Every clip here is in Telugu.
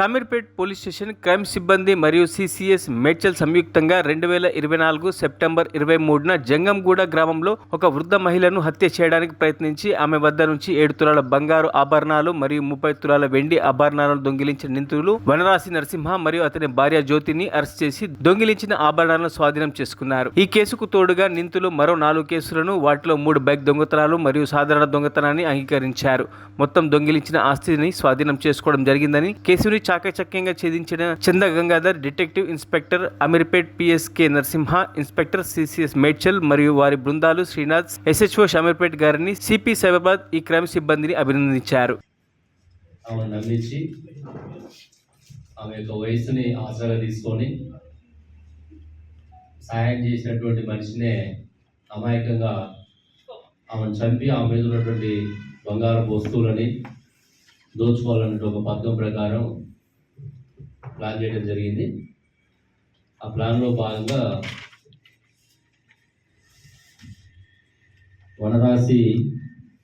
షామీర్పేట్ పోలీస్ స్టేషన్ క్రైమ్ సిబ్బంది మరియు సిసిఎస్ మేడ్చల్ సంయుక్తంగా రెండు వేల ఇరవై నాలుగు సెప్టెంబర్ ఇరవై మూడున జంగంగూడ గ్రామంలో ఒక వృద్ధ మహిళను హత్య చేయడానికి ప్రయత్నించి ఆమె వద్ద నుంచి ఏడు తులాల బంగారు ఆభరణాలు మరియు ముప్పై తులాల వెండి ఆభరణాలను దొంగిలించిన నిందితులు వనరాశి నరసింహ మరియు అతని భార్య జ్యోతిని అరెస్ట్ చేసి దొంగిలించిన ఆభరణాలను స్వాధీనం చేసుకున్నారు. ఈ కేసుకు తోడుగా నిందితులు మరో నాలుగు కేసులను వాటిలో మూడు బైక్ దొంగతనాలు మరియు సాధారణ దొంగతనాన్ని అంగీకరించారు. మొత్తం దొంగిలించిన ఆస్తిని స్వాధీనం చేసుకోవడం జరిగిందని కేసుని చాకచక్యంగా ఛేదించిన చంద గంగాధర్ డిటెక్టివ్ ఇన్స్పెక్టర్ అమీర్పేట్ పిఎస్కే నరసింహ ఇన్స్పెక్టర్ సిసిఎస్ మేడ్చల్ మరియు వారి బృందాలు శ్రీనాథ్ ఎస్హెచ్ఓ షమీర్పేట్ గారిని సిపి సైబాబాద్ ఈ క్రైమ్ సిబ్బందిని అభినందించారు. ఆమె నమ్మించి ఆమె యొక్క వయసుని ఆసరాగా తీసుకొని సాయం చేసినటువంటి మనిషినే అమాయకంగా ఆమెను చంపి ఆమె మీద ఉన్నటువంటి బంగారపు వస్తువులని దోచుకోవాలన్నట్టు ఒక పథకం ప్రకారం ప్లాన్ చేయడం జరిగింది. ఆ ప్లాన్లో భాగంగా వనరాశి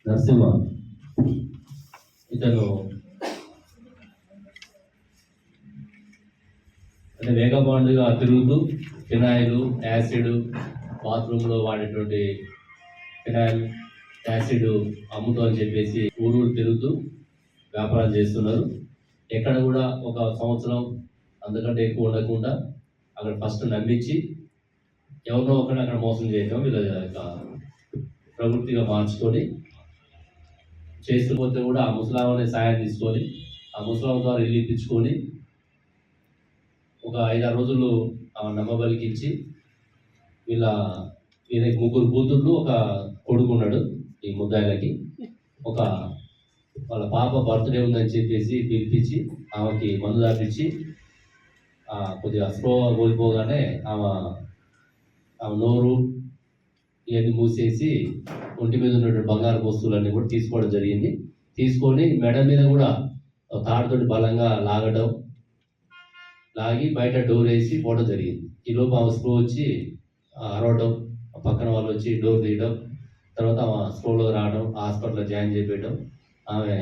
నరసింహ ఇతను అంటే వేగబాండుగా తిరుగుతూ ఫినాయిల్ యాసిడ్ బాత్రూంలో వాడేటువంటి ఫినాయిల్ యాసిడ్ అమ్ముతూ అని చెప్పేసి ఊరూరు ఊరు తిరుగుతూ వ్యాపారం చేస్తున్నారు. ఎక్కడ కూడా ఒక సంవత్సరం అందుకంటే ఎక్కువ ఉండకుండా అక్కడ ఫస్ట్ నమ్మించి ఎవరినో ఒకరిని అక్కడ మోసం చేయటం వీళ్ళ యొక్క ప్రవృత్తిగా మార్చుకొని చేస్తూ పోతే కూడా ఆ ముసలామని సాయం తీసుకొని ఆ ముసలాం ద్వారా ఇల్లు ఇప్పించుకొని ఒక ఐదారు రోజులు ఆమె నమ్మబలికించి వీళ్ళ వీళ్ళకి ముగ్గురు కూతుళ్ళు ఒక కొడుకు ఉన్నాడు ఈ ముద్దాయిలకి. ఒక వాళ్ళ పాప బర్త్డే ఉందని చెప్పేసి పిలిపించి ఆమెకి మందు దాటించి కొద్దిగా స్పృహ కోల్పోగానే ఆమె ఆమె నోరు ఇవన్నీ మూసేసి ఒంటి మీద ఉన్నటువంటి బంగారు వస్తువులన్నీ కూడా తీసుకోవడం జరిగింది. తీసుకొని మెడ మీద కూడా ఒక తాడుతోటి బలంగా లాగడం లాగి బయట డోర్ వేసి పోవడం జరిగింది. ఈ లోపు ఆమె స్లో వచ్చి అరవడం పక్కన వాళ్ళు వచ్చి డోర్ తీయడం తర్వాత ఆమె స్ప్రోలో రావడం హాస్పిటల్లో జాయిన్ చేపించడం ఆమె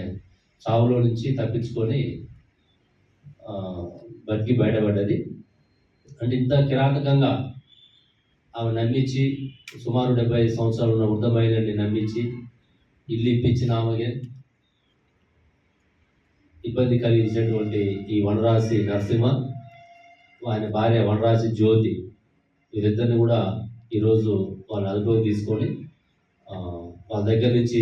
చావులో నుంచి తప్పించుకొని బతికి బయటపడ్డది. అంటే ఇంత కిరాతకంగా ఆమె నమ్మించి సుమారు డెబ్బై ఐదు సంవత్సరాలు ఉన్న వృద్ధ మహిళని నమ్మించి ఇల్లు ఇప్పించిన ఆమెకి ఇబ్బంది కలిగించినటువంటి ఈ వనరాశి నరసింహ ఆయన భార్య వనరాశి జ్యోతి వీరిద్దరిని కూడా ఈరోజు వాళ్ళ అదుపులోకి తీసుకొని వాళ్ళ దగ్గర నుంచి